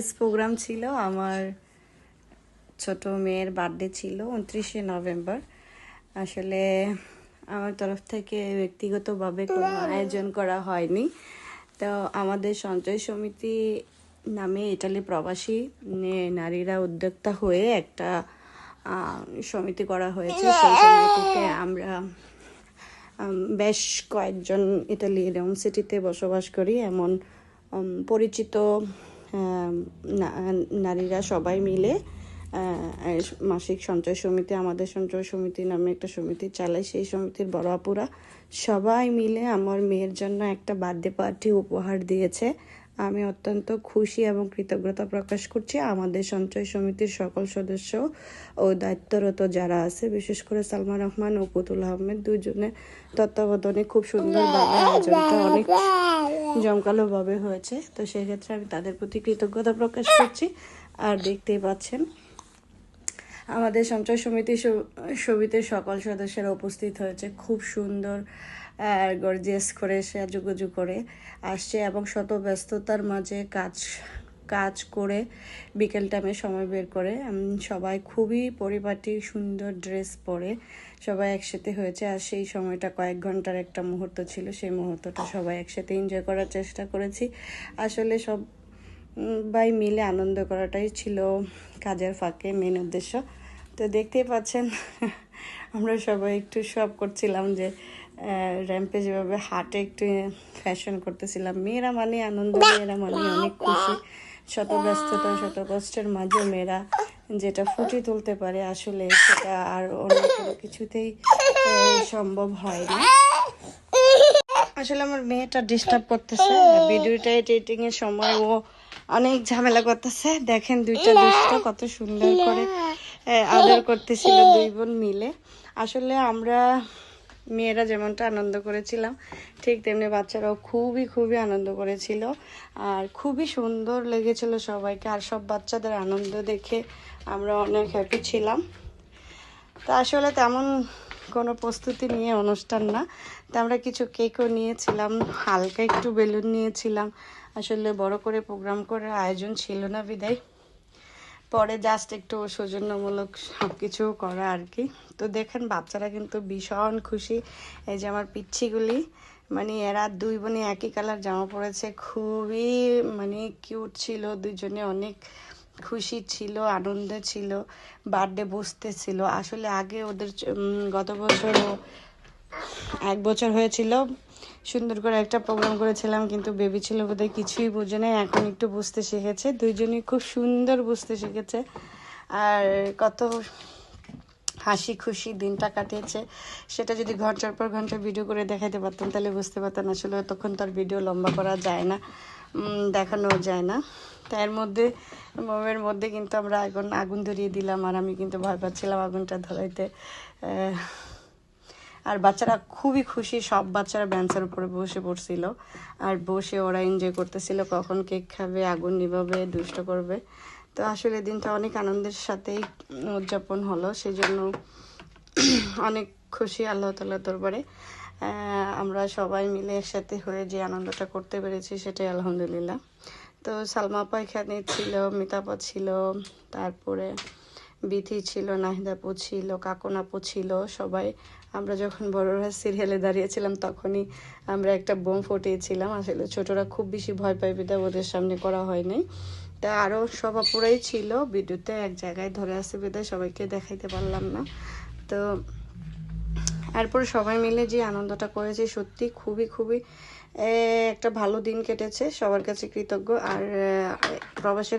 Surprise programme ছিল, আমার ছোট মেয়ের বার্থডে ছিল উনত্রিশে নভেম্বর। আসলে আমার তরফ থেকে ব্যক্তিগতভাবে কোনো আয়োজন করা হয়নি। তো আমাদের সঞ্চয় সমিতি নামে ইটালি প্রবাসী নারীরা উদ্যোক্তা হয়ে একটা সমিতি করা হয়েছে। সেই সমিতিতে আমরা বেশ কয়েকজন ইটালি রোম সিটিতে বসবাস করি। এমন পরিচিত নারীরা সবাই মিলে মাসিক সঞ্চয় সমিতি, আমাদের সঞ্চয় সমিতি নামে একটা সমিতি চালাই, সেই সমিতির বড় আপুরা সবাই মিলে আমার মেয়ের জন্য একটা বার্থডে পার্টি উপহার দিয়েছে। আমি অত্যন্ত খুশি এবং কৃতজ্ঞতা প্রকাশ করছি। আমাদের সঞ্চয় সমিতির সকল সদস্য ও দায়িত্বরত যারা আছে, বিশেষ করে সালমান রহমান ও পুতুল আহমেদ দুজনের তত্ত্বাবধানে খুব সুন্দরভাবে আয়োজনটা অনেক জমকালোভাবে হয়েছে। তো সেক্ষেত্রে আমি তাদের প্রতি কৃতজ্ঞতা প্রকাশ করছি। আর দেখতেই পাচ্ছেন, আমাদের সঞ্চয় সমিতি স- সমিতিতে সকল সদস্যরা উপস্থিত হয়েছে। খুব সুন্দর গর্জিয়াস করে সাজুগুজু করে আসছে এবং শত ব্যস্ততার মাঝে কাজ কাজ করে বিকেল টাইমে সময় বের করে। সবাই খুবই পরিপাটি, সুন্দর ড্রেস পরে সবাই একসাথে হয়েছে। আর সেই সময়টা কয়েক ঘণ্টার একটা মুহূর্ত ছিল, সেই মুহূর্তটা সবাই একসাথে এনজয় করার চেষ্টা করেছি। আসলে সব বাই মিলে আনন্দ করাটাই ছিল কাজের ফাঁকে মেন উদ্দেশ্য। তো দেখতেই পাচ্ছেন, আমরা সবাই একটু সব করছিলাম যে র্যাম্পে যেভাবে হাটে একটু ফ্যাশন করতেছিলাম। মেয়েরা মানে আনন্দ, মেয়েরা মানে অনেক খুশি। শত ব্যস্ততা শত কষ্টের মাঝে মেয়েরা যেটা ফুটিয়ে তুলতে পারে আসলে সেটা আর অন্য কোনো কিছুতেই সম্ভব হয় না আসলে আমার মেয়েটা ডিস্টার্ব করতেছে। ভিডিওটা এডিটিং এর সময় ও অনেক ঝামেলা করতেছে। দেখেন দুইটা দুষ্ট কত সুন্দর করে আদর করতেছিল দুই বোন মিলে। আসলে আমরা মেয়েরা যেমনটা আনন্দ করেছিলাম, ঠিক তেমনি বাচ্চারাও খুবই খুবই আনন্দ করেছিল। আর খুবই সুন্দর লেগেছিল সবাইকে, আর সব বাচ্চাদের আনন্দ দেখে আমরা অনেক হ্যাপি ছিলাম। তা আসলে তেমন কোনো প্রস্তুতি নিয়ে অনুষ্ঠান না। তা আমরা কিছু কেকও নিয়েছিলাম, হালকা একটু বেলুন নিয়েছিলাম। আসলে বড় করে প্রোগ্রাম করার আয়োজন ছিল না বিদায়। পরে জাস্ট একটু সৌজন্যমূলক সব কিছু করা আর কি। তো দেখেন, বাচ্চারা কিন্তু ভীষণ খুশি। এই যে আমার পিচ্ছিগুলি মানে এরা দুই বোনে একই কালার জামা পরেছে। খুবই মানে কিউট ছিল দুজনে অনেক খুশি ছিল, আনন্দে ছিল বার্থডে বসতে ছিল। আসলে আগে ওদের গত বছর এক বছর হয়েছিল সুন্দর করে একটা প্রোগ্রাম করেছিলাম, কিন্তু বেবি ছিল বোধহয় কিছুই বুঝে নাই, এখন একটু বুঝতে শিখেছে। দুইজনই খুব সুন্দর বুঝতে শিখেছে। আর কত হাসি খুশি দিনটা কাটিয়েছে। সেটা যদি ঘণ্টার পর ঘণ্টা ভিডিও করে দেখাইতে পারতাম, তাহলে বুঝতে পারতাম আসলে তখন তার ভিডিও লম্বা করা যায় না দেখানো যায় না। তার মধ্যে, মোমের মধ্যে কিন্তু আমরা আগুন আগুন ধরিয়ে দিলাম, আর আমি কিন্তু ভয় পাচ্ছিলাম আগুনটা ধরাইতে। আর বাচ্চারা খুবই খুশি, সব বাচ্চারা বেঞ্চের উপরে বসে পড়ছিল। আর বসে ওরা এনজয় করতেছিল কখন কেক খাবে, আগুন নিভাবে, দুষ্ট করবে। তো আসলে দিনটা অনেক আনন্দের সাথেই উদযাপন হলো সেই জন্য অনেক খুশি আল্লাহ তাল্লাহ দরবারে আমরা সবাই মিলে একসাথে হয়ে যে আনন্দটা করতে পেরেছি সেটাই আলহামদুলিল্লাহ। তো সালমা আপা এখানে ছিল, মিতাপা ছিল, তারপরে বিথি ছিল, নাহিদাপু ছিল, কাকনাপু ছিল, সবাই। আমরা যখন বড়রা সিরিয়ালে দাঁড়িয়েছিলাম, তখনই আমরা একটা বোম ফুটিয়েছিলাম। আসলে ছোটরা খুব বেশি ভয় পায় বিদায় ওদের সামনে করা হয়নি তা আরও সব আপুরাই ছিল ভিডিওতে এক জায়গায় ধরে আছে বিদায় সবাইকে দেখাইতে পারলাম না। তো এরপর সবাই মিলে যে আনন্দটা করেছি, সত্যি খুবই খুবই একটা ভালো দিন কেটেছে। সবার কাছে কৃতজ্ঞ। আর প্রবাসের